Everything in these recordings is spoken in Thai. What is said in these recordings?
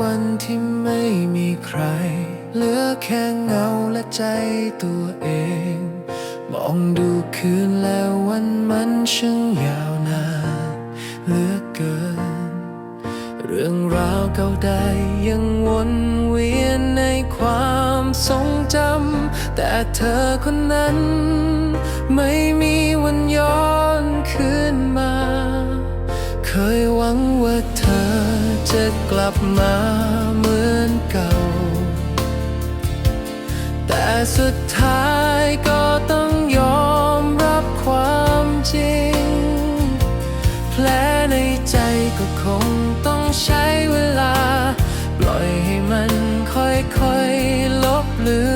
วันที่ไม่มีใคร เหลือแค่เงาและใจตัวเอง มองดูคืนแล้ววันมันช่างยาวนานเหลือเกิน เรื่องราวเก่าได้ยังวนเวียนในความทรงจำ แต่เธอคนนั้น ไม่มีวันย้อนคืนมา เคยหวังว่า จะกลับมาเหมือนเก่า แต่สุดท้ายก็ต้องยอมรับความจริง แผลในใจก็คงต้องใช้เวลา ปล่อยให้มันค่อยๆลบเลือน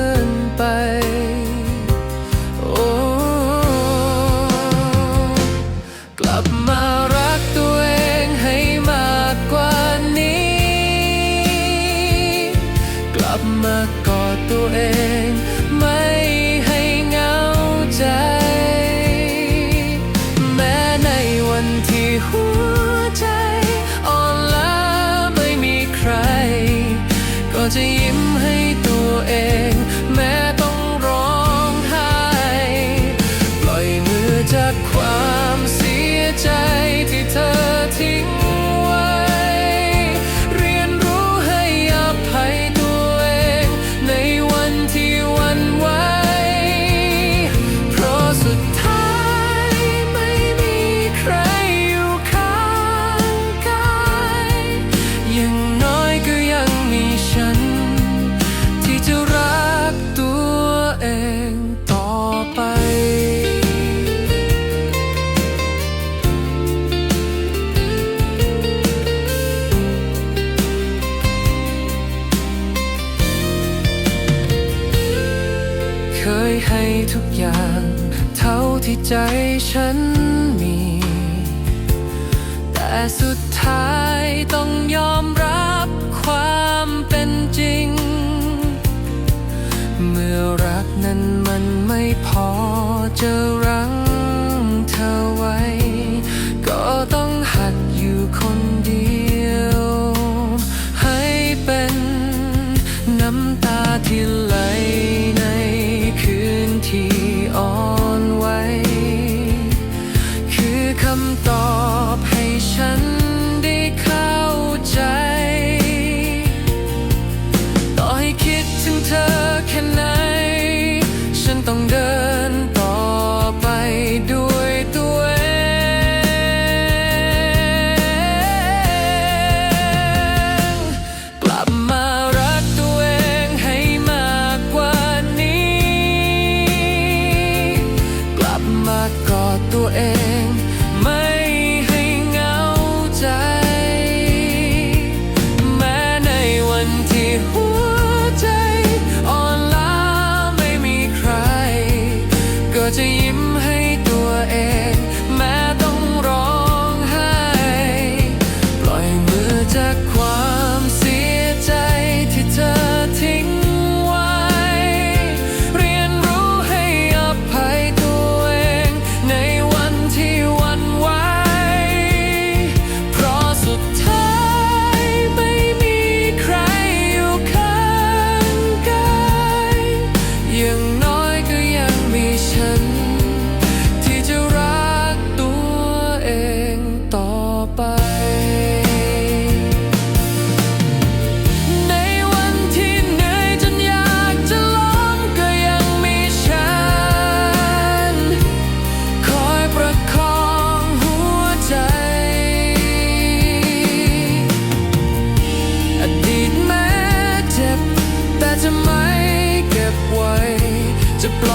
ให้ทุกอย่าง เท่าที่ใจฉันมี แต่สุดท้ายต้องยอมรับความเป็นจริง เมื่อรักนั้นมันไม่พอจะรังากอดตัวเอง ไม่ให้เหงาใจ แม้ในวันที่หัวใจอ่อนล้าไม่มีใคร ก็จะ จ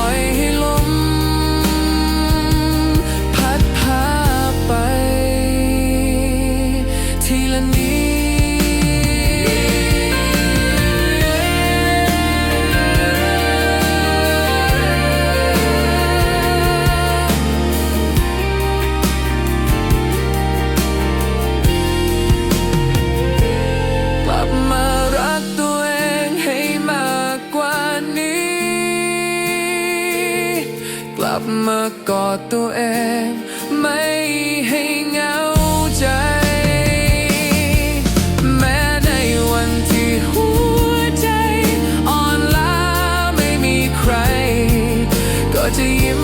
ลับมากอดตัวเอง ไม่ให้เหงาใจ แม้ในวันที่หัวใจอ่อนล้าไม่มีใคร ก็จะยิ้ม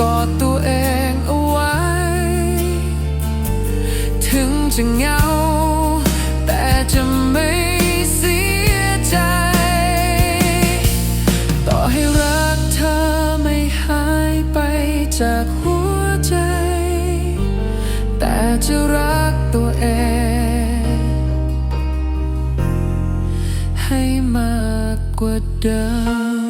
กอดตัวเองเอาไว้ ถึงจะเหงา แต่จะไม่เสียใจ ต่อให้รักเธอไม่หายไปจากหัวใจ แต่จะรักตัวเอง ให้มากกว่าเดิม